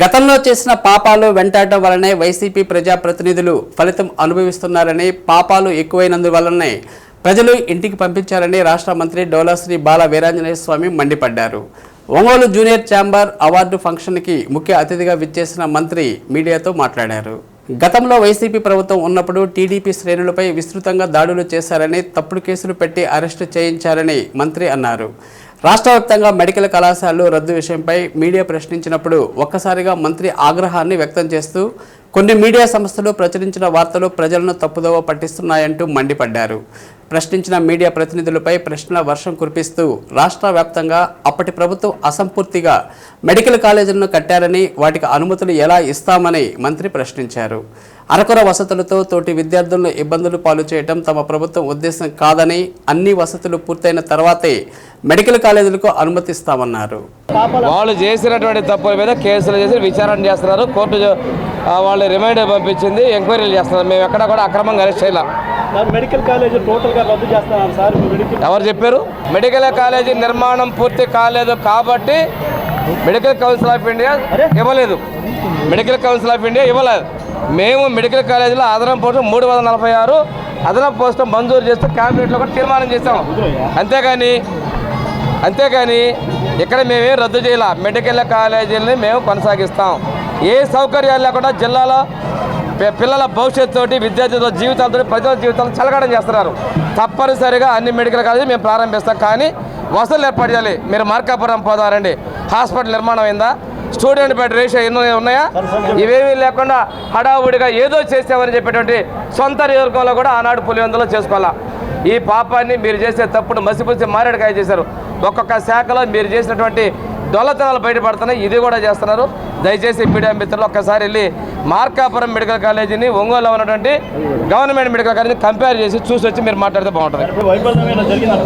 గతంలో చేసిన పాపాలు వెంటాడటం వలనే వైసీపీ ప్రజాప్రతినిధులు ఫలితం అనుభవిస్తున్నారని పాపాలు ఎక్కువైనందువలనే ప్రజలు ఇంటికి పంపించారని రాష్ట్ర మంత్రి డోలాశ్రీ బాల వీరాంజనేయ స్వామి మండిపడ్డారు. ఒంగోలు జూనియర్ ఛాంబర్ అవార్డు ఫంక్షన్కి ముఖ్య అతిథిగా విచ్చేసిన మంత్రి మీడియాతో మాట్లాడారు. గతంలో వైసీపీ ప్రభుత్వం ఉన్నప్పుడు టీడీపీ శ్రేణులపై విస్తృతంగా దాడులు చేశారని తప్పుడు కేసులు పెట్టి అరెస్టు చేయించారని మంత్రి అన్నారు. రాష్ట్ర వ్యాప్తంగా మెడికల్ కళాశాలలు రద్దు విషయంపై మీడియా ప్రశ్నించినప్పుడు ఒక్కసారిగా మంత్రి ఆగ్రహాన్ని వ్యక్తం చేస్తూ కొన్ని మీడియా సంస్థలు ప్రచురించిన వార్తలు ప్రజలను తప్పుదోవ పట్టిస్తున్నాయంటూ మండిపడ్డారు. ప్రశ్నించిన మీడియా ప్రతినిధులపై ప్రశ్నల వర్షం కురిపిస్తూ రాష్ట్ర వ్యాప్తంగా అప్పటి ప్రభుత్వం అసంపూర్తిగా మెడికల్ కాలేజీలను కట్టారని వాటికి అనుమతులు ఎలా ఇస్తామని మంత్రి ప్రశ్నించారు. అరకొర వసతులతో తోటి విద్యార్థులను ఇబ్బందులు పాలు చేయడం తమ ప్రభుత్వం ఉద్దేశం కాదని అన్ని వసతులు పూర్తయిన తర్వాతే మెడికల్ కాలేజీలకు అనుమతిస్తామన్నారు. వాళ్ళు చేసినటువంటి తప్పుల మీద కేసులు చేసి విచారణ చేస్తున్నారు. కోర్టు వాళ్ళు రిమైండర్ పంపించింది ఎంక్వైరీలు చేస్తున్నారు. మేము ఎక్కడ కూడా అక్రమంగా అరెస్ట్ చేయాల. మెడికల్ కాలేజ్ టోటల్గా రద్దు సార్ ఎవరు చెప్పారు? మెడికల్ కాలేజీ నిర్మాణం పూర్తి కాలేదు కాబట్టి మెడికల్ కౌన్సిల్ ఆఫ్ ఇండియా ఇవ్వలేదు. మెడికల్ కౌన్సిల్ ఆఫ్ ఇండియా ఇవ్వలేదు. మేము మెడికల్ కాలేజీలో అదనపు పోస్టు మూడు వందల నలభై ఆరు అదనపు పోస్టు మంజూరు చేస్తూ క్యాబినెట్లో కూడా తీర్మానం చేస్తాం అంతేగాని అంతేగాని ఇక్కడ మేమేం రద్దు చేయాల? మెడికల్ కాలేజీలని మేము కొనసాగిస్తాం. ఏ సౌకర్యాలు లేకుండా జిల్లాలో పిల్లల భవిష్యత్తుతోటి విద్యార్థులతో జీవితాలతో ప్రజల జీవితాలను చలగడం చేస్తున్నారు. తప్పనిసరిగా అన్ని మెడికల్ కాలేజీ మేము ప్రారంభిస్తాం. కానీ వసతులు ఏర్పాటు చేయాలి. మీరు మార్కాపురం పోదారండి హాస్పిటల్ నిర్మాణం అయిందా? స్టూడెంట్ బెడ్ రేషియో ఎన్నో ఉన్నాయా? ఇవేమీ లేకుండా హడావుడిగా ఏదో చేసామని చెప్పేటువంటి సొంత నియోజకవర్గంలో కూడా ఆనాడు పులివెందులో చేసుకోవాలా? ఈ పాపాన్ని మీరు చేసే తప్పుడు మసిపుసి మారేడుకాయ చేశారు. ఒక్కొక్క శాఖలో మీరు చేసినటువంటి దొల్లతనాలు బయటపడుతున్నాయి. ఇది కూడా చేస్తున్నారు. దయచేసి మీడియా మిత్రులు ఒక్కసారి వెళ్ళి మార్కాపురం మెడికల్ కాలేజీని ఒంగోలులో ఉన్నటువంటి గవర్నమెంట్ మెడికల్ కాలేజీని కంపేర్ చేసి చూసి వచ్చి మీరు మాట్లాడితే బాగుంటుంది.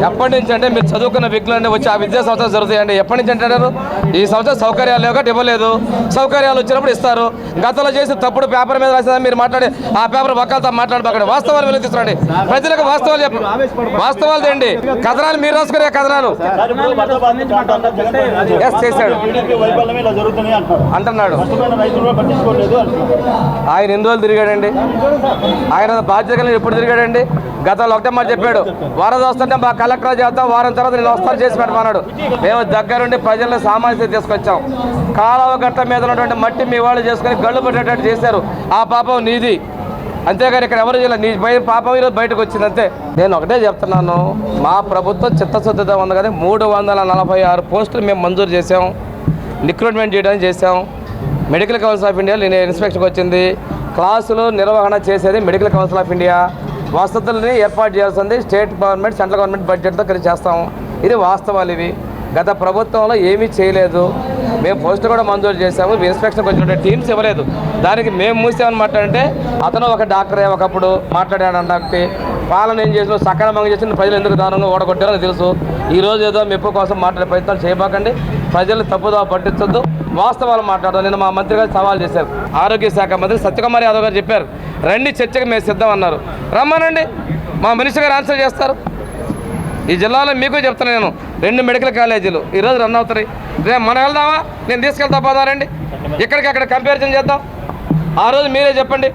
ఎప్పటి నుంచి అంటే మీరు చదువుకున్న వ్యక్తులు వచ్చి ఆ విద్యా సంవత్సరాలు జరుగుతాయండి. ఎప్పటి నుంచి అంటారు? ఈ సంవత్సరం సౌకర్యాలు లేక ఇవ్వలేదు. సౌకర్యాలు వచ్చినప్పుడు ఇస్తారు. గతంలో చేసి తప్పుడు పేపర్ మీద రాసిన మీరు మాట్లాడి ఆ పేపర్ ఒక్కలతో మాట్లాడబాకండి వాస్తవాలు వెలుగుతుందండి ప్రజలకు వాస్తవాలు చెప్ప. వాస్తవాలు తేండి కథనాలు మీరు రాసుకునే కథనాలు. Yes, చేశాడు. అంటున్నాడు. ఆయన ఎన్ని రోజులు తిరిగాడండి? ఆయన బాధ్యతలు ఎప్పుడు తిరిగాడండి? గతంలో ఒకటే మాట చెప్పాడు వరద వస్తుంటే మా కలెక్టర్ చేస్తాం వారం తర్వాత నేను వస్తాను చేసి పెట్టమన్నాడు మేము దగ్గరుండి ప్రజలను సామాన్యత తీసుకొచ్చాం. కాలువ గట్ట మీద ఉన్నటువంటి మట్టి మీ వాళ్ళు చేసుకొని గళ్ళు పెట్టేటట్టు చేశారు. ఆ పాపం నీది. అంతేగాని ఇక్కడ ఎవరు చేయలేదు. నీ భయం పాపం ఈరోజు బయటకు వచ్చింది అంతే. నేను ఒకటే చెప్తున్నాను మా ప్రభుత్వం చిత్తశుద్ధితో ఉంది కదా మూడు వందల నలభై ఆరు పోస్టులు మేము మంజూరు చేసాం రిక్రూట్మెంట్ చేయడానికి చేసాం మెడికల్ కౌన్సిల్ ఆఫ్ ఇండియా నేను ఇన్స్పెక్షన్కి వచ్చింది. క్లాసులు నిర్వహణ చేసేది మెడికల్ కౌన్సిల్ ఆఫ్ ఇండియా. వసతుల్ని ఏర్పాటు చేయాల్సింది స్టేట్ గవర్నమెంట్ సెంట్రల్ గవర్నమెంట్ బడ్జెట్తో కలిసి చేస్తాము. ఇది వాస్తవాలు ఇవి. గత ప్రభుత్వంలో ఏమీ చేయలేదు. మేము పోస్ట్ కూడా మంజూరు చేసాము ఇన్స్పెక్షన్కి వచ్చిన టీమ్స్ ఇవ్వలేదు. దానికి మేము మూసామని మాట్లాడంటే అతను ఒక డాక్టరే ఒకప్పుడు మాట్లాడాడు అంటే పాలన ఏం చేసిన సక్రమంగా చేసిన ప్రజలు ఎందుకు దారుణంగా ఓడగొట్టారో తెలుసు. ఈరోజు ఏదో మెప్పు కోసం మాట్లాడే ప్రయత్నాలు చేయబాకండి. ప్రజలు తప్పుదో పట్టించొద్దు. వాస్తవాలు మాట్లాడదాం. నేను మా మంత్రి గారు సవాల్ చేశారు. ఆరోగ్య శాఖ మంత్రి సత్యకుమార్ యాదవ్ గారు చెప్పారు. రండి చర్చకు మేము సిద్ధం అన్నారు. రమ్మనండి. మా మినిస్టర్ గారు ఆన్సర్ చేస్తారు. ఈ జిల్లాలో మీకు చెప్తాను నేను. రెండు మెడికల్ కాలేజీలు ఈరోజు రన్ అవుతాయి రేపు మనం వెళ్దామా? నేను తీసుకెళ్తా పోదారండి ఇక్కడికి అక్కడ కంపారిజన్ చేద్దాం. ఆ రోజు మీరే చెప్పండి.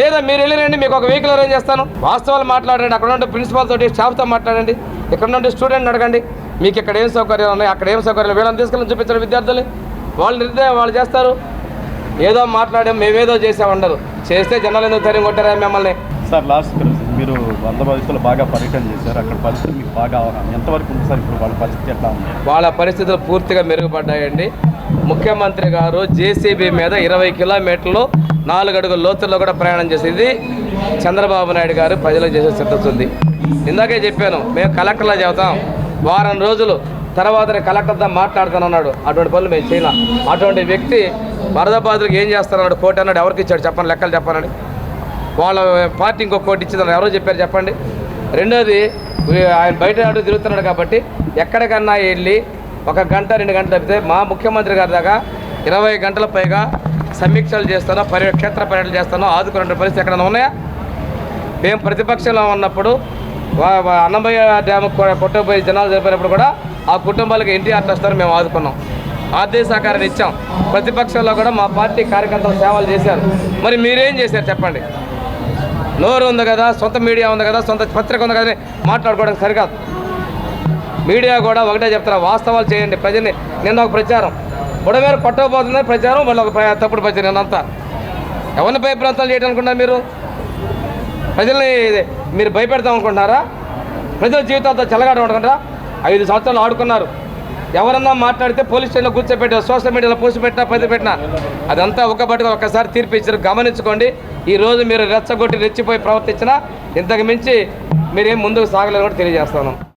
లేదా మీరు వెళ్ళిరండి మీకు ఒక వెహికల్ అరేంజ్ చేస్తాను. వాస్తవాలు మాట్లాడండి అక్కడ ఉండే ప్రిన్సిపాల్ తోటి స్టాఫ్తో మాట్లాడండి. ఇక్కడ నుండి స్టూడెంట్ అడగండి. మీకు ఇక్కడ ఏం సౌకర్యాలు ఉన్నాయి అక్కడ ఏం సౌకర్యాలు వీళ్ళని తీసుకెళ్ళి చూపించండి విద్యార్థులు వాళ్ళు నిర్ణయం వాళ్ళు చేస్తారు. ఏదో మాట్లాడాం మేమేదో చేసామంటారు చేస్తే జనాలు ఎందుకు ధైర్యం కొట్టారా మిమ్మల్ని? సార్ లాస్ట్ మీరు వంద బాధితులు బాగా పర్యటన చేశారు. అక్కడ పరిస్థితి మీకు బాగా అవగాహన. ఎంతవరకు ఉంది సార్ ఇప్పుడు వాళ్ళ పరిస్థితి ఎట్లా ఉంది? వాళ్ళ పరిస్థితులు పూర్తిగా మెరుగుపడ్డాయండి. ముఖ్యమంత్రి గారు జేసీబీ మీద ఇరవై కిలోమీటర్లు నాలుగు అడుగుల లోతుల్లో కూడా ప్రయాణం చేసేది చంద్రబాబు నాయుడు గారు ప్రజలకు చేసే సిద్ధత ఇందాకే చెప్పాను మేము కలెక్టర్లో చెబుతాం వారం రోజులు తర్వాతనే కలెక్టర్తో మాట్లాడుతానన్నాడు. అటువంటి పనులు మేము చేయలేం. అటువంటి వ్యక్తి వరద బాధితులకు ఏం చేస్తారన్నాడు కోటి అన్నాడు ఎవరికి ఇచ్చాడు చెప్పండి లెక్కలు చెప్పాలని వాళ్ళ పార్టీ ఇంకో కోటి ఇచ్చిందని ఎవరో చెప్పారు చెప్పండి. రెండోది ఆయన బయట అటు తిరుగుతున్నాడు కాబట్టి ఎక్కడికన్నా వెళ్ళి ఒక గంట రెండు గంటలు తప్పితే మా ముఖ్యమంత్రి గారి దాకా ఇరవై గంటల పైగా సమీక్షలు చేస్తానో పర్య క్షేత్ర పర్యటన చేస్తానో ఆదుకునే పరిస్థితి ఎక్కడైనా ఉన్నాయా? మేము ప్రతిపక్షంలో ఉన్నప్పుడు అన్నమయ్య డ్యామ్ కొ- జనాలు జరిపినప్పుడు కూడా ఆ కుటుంబాలకు ఎన్టీఆర్ ట్రస్ట్ మేము ఆదుకున్నాం. ఆర్థిక సహకారాన్ని ఇచ్చాం. ప్రతిపక్షంలో కూడా మా పార్టీ కార్యకర్తలు సేవలు చేశారు. మరి మీరేం చేశారు చెప్పండి? నోరు ఉంది కదా సొంత మీడియా ఉంది కదా సొంత పత్రిక ఉంది కదా మాట్లాడుకోవడం సరికాదు. మీడియా కూడా ఒకటే చెప్తారా వాస్తవాలు చేయండి. ప్రజల్ని నిన్న ఒక ప్రచారం. బుడమేర పట్టకపోతుంది ప్రచారం మళ్ళీ ఒక తప్పుడు ప్రచారం అంతా ఎవరిని భయప్రాంతాలు చేయడం మీరు? ప్రజల్ని మీరు భయపెడతాం అనుకుంటున్నారా? ప్రజల జీవితాలతో చెలగాడు అనుకుంటారా? ఐదు సంవత్సరాలు ఆడుకున్నారు. ఎవరన్నా మాట్లాడితే పోలీస్ స్టేషన్లో కూర్చోబెట్టారు సోషల్ మీడియాలో పోస్ట్ పెట్టినా పది పెట్టినా. అదంతా ఒక్కబట్టుగా ఒక్కసారి తీర్పు ఇచ్చారు. గమనించుకోండి. ఈరోజు మీరు రెచ్చగొట్టి రెచ్చిపోయి ప్రవర్తించినా ఇంతకు మించి మీరేం ముందుకు సాగలేదు కూడా తెలియజేస్తాను.